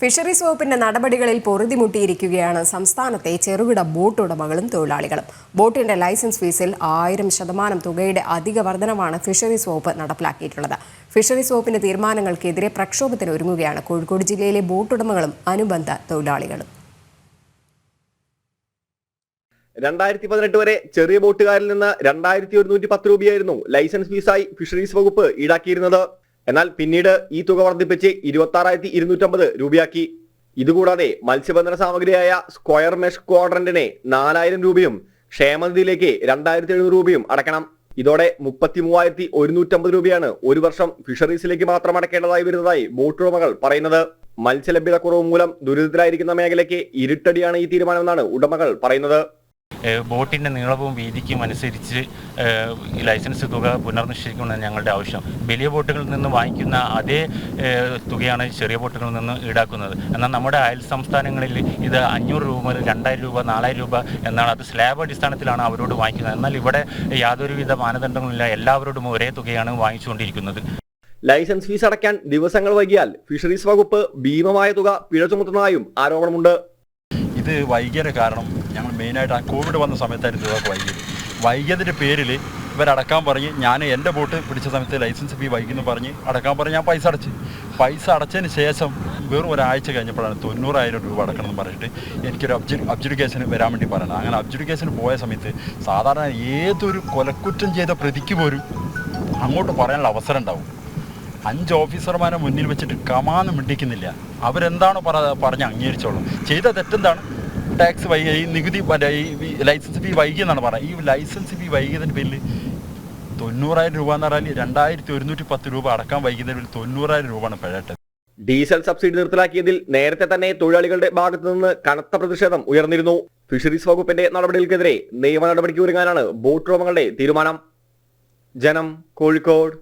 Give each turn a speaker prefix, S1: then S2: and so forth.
S1: Fisheries വകുപ്പിന്റെ നടപടികളിൽ പൊറുതിമുട്ടിയിരിക്കുകയാണ്. സംസ്ഥാനത്തെ ചെറുകിട ബോട്ട് ഉടമകളും തൊഴിലാളികളും. ബോട്ടിന്റെ ലൈസൻസ് ഫീസിൽ ആയിരം ശതമാനം തുകയുടെ അധിക വർധനമാണ് ഫിഷറീസ് വകുപ്പ് നടപ്പിലാക്കിയിട്ടുള്ളത്. ഫിഷറീസ് വകുപ്പിന്റെ തീരുമാനങ്ങൾക്കെതിരെ പ്രക്ഷോഭത്തിന് ഒരുങ്ങുകയാണ് കോഴിക്കോട് ജില്ലയിലെ ബോട്ടുടമകളും അനുബന്ധ തൊഴിലാളികളും.
S2: രണ്ടായിരത്തി പതിനെട്ട് വരെ ചെറിയ ബോട്ടുകാരിൽ നിന്ന് രണ്ടായിരത്തി ഒരുന്നൂറ്റി പത്ത് രൂപയായിരുന്നു ലൈസൻസ് ഫീസായി ഫിഷറീസ് വകുപ്പ് ഈടാക്കിയിരുന്നത്. എന്നാൽ പിന്നീട് ഈ തുക വർദ്ധിപ്പിച്ച് ഇരുപത്തി ആറായിരത്തി ഇരുന്നൂറ്റമ്പത് രൂപയാക്കി. ഇതുകൂടാതെ മത്സ്യബന്ധന സാമഗ്രിയായ സ്ക്വയർ മെഷ് ക്വാഡ്രന്റിനെ നാലായിരം രൂപയും ക്ഷേമനിധിയിലേക്ക് രണ്ടായിരത്തി എഴുന്നൂറ് രൂപയും അടക്കണം ഇതോടെ മുപ്പത്തി മൂവായിരത്തി ഒരുന്നൂറ്റമ്പത് രൂപയാണ് ഒരു വർഷം ഫിഷറീസിലേക്ക് മാത്രം അടക്കേണ്ടതായി വരുന്നതായി ബോട്ടുടമകൾ പറയുന്നത്. മത്സ്യലഭ്യത കുറവ് മൂലം ദുരിതത്തിലായിരിക്കുന്ന മേഖലയ്ക്ക് ഇരുട്ടടിയാണ് ഈ തീരുമാനമെന്നാണ് ഉടമകൾ പറയുന്നത്.
S3: ബോട്ടിന്റെ നീളവും വീതിക്കും അനുസരിച്ച് ലൈസൻസ് തുക പുനർനിശ്ചയിക്കണമെന്ന് ഞങ്ങളുടെ ആവശ്യം. വലിയ ബോട്ടുകളിൽ നിന്ന് വാങ്ങിക്കുന്ന അതേ തുകയാണ് ചെറിയ ബോട്ടുകളിൽ നിന്ന് ഈടാക്കുന്നത്. എന്നാൽ നമ്മുടെ അയൽ സംസ്ഥാനങ്ങളിൽ ഇത് അഞ്ഞൂറ് രൂപ മുതൽ രണ്ടായിരം രൂപ നാലായിരം രൂപ എന്നാണ്. അത് സ്ലാബ് അടിസ്ഥാനത്തിലാണ് അവരോട് വാങ്ങിക്കുന്നത്. എന്നാൽ ഇവിടെ യാതൊരുവിധ മാനദണ്ഡങ്ങളില്ല എല്ലാവരോടും ഒരേ തുകയാണ് വാങ്ങിച്ചുകൊണ്ടിരിക്കുന്നത്.
S2: ലൈസൻസ് ഫീസ് അടയ്ക്കാൻ ദിവസങ്ങൾ വൈകിയാൽ ഫിഷറീസ് വകുപ്പ് ഭീമമായ തുക പിഴ ചുമത്തുന്നതായും ആരോപണമുണ്ട്.
S4: ഇത് വൈകിയ കാരണം ഞങ്ങൾ മെയിനായിട്ട് ആ കോവിഡ് വന്ന സമയത്തായിരുന്നു ഇതൊക്കെ വൈകിയത്. വൈകിയതിന്റെ പേരിൽ ഇവരടക്കാൻ പറഞ്ഞ് ഞാൻ എന്റെ ബോട്ട് പിടിച്ച സമയത്ത് ലൈസൻസ് ഫീ വൈകുന്നു പറഞ്ഞ് അടക്കാൻ പറഞ്ഞ് ഞാൻ പൈസ അടച്ച്. പൈസ അടച്ചതിന് ശേഷം വെറും ഒരാഴ്ച കഴിഞ്ഞപ്പോഴാണ് തൊണ്ണൂറായിരം രൂപ അടക്കണം എന്ന് പറഞ്ഞിട്ട് എനിക്കൊരു അബ്ജു അബ്ജുഡിക്കേഷന് വരാൻ വേണ്ടി പറയണം അങ്ങനെ അബ്ജുഡിക്കേഷന് പോയ സമയത്ത് സാധാരണ ഏതൊരു കൊലക്കുറ്റം ചെയ്ത പ്രതിക്ക് പോലും അങ്ങോട്ട് പറയാനുള്ള അവസരം ഉണ്ടാവും. അഞ്ച് ഓഫീസർമാരെ മുന്നിൽ വെച്ചിട്ട് കമാന്ന് മിണ്ടിക്കുന്നില്ല. അവരെന്താണോ പറ പറഞ്ഞ് അംഗീകരിച്ചോളും ചെയ്ത തെറ്റെന്താണ്? ടാക്സ് വൈകി ഈ നികുതി മറ്റേ ഈ ലൈസൻസ് ഫീ വൈകി എന്നാണ് പറയുന്നത് ഈ ലൈസൻസ് ഫീ വൈകിയതിന്റെ പേരിൽ തൊണ്ണൂറായിരം രൂപ എന്ന് പറഞ്ഞാൽ രണ്ടായിരത്തി ഒരുന്നൂറ്റി പത്ത് രൂപ അടക്കാൻ വൈകിയതിന്റെ പേരിൽ തൊണ്ണൂറായിരം രൂപയാണ് പിഴട്ടത്
S2: ഡീസൽ സബ്സിഡി നിർത്തലാക്കിയതിൽ നേരത്തെ തന്നെ തൊഴിലാളികളുടെ ഭാഗത്തു നിന്ന് കനത്ത പ്രതിഷേധം ഉയർന്നിരുന്നു. ഫിഷറീസ് വകുപ്പിന്റെ നടപടികൾക്കെതിരെ നിയമ നടപടിക്ക് ഒരുങ്ങാനാണ് ബോട്ട് ഉടമകളുടെ തീരുമാനം. ജനം കോഴിക്കോട്.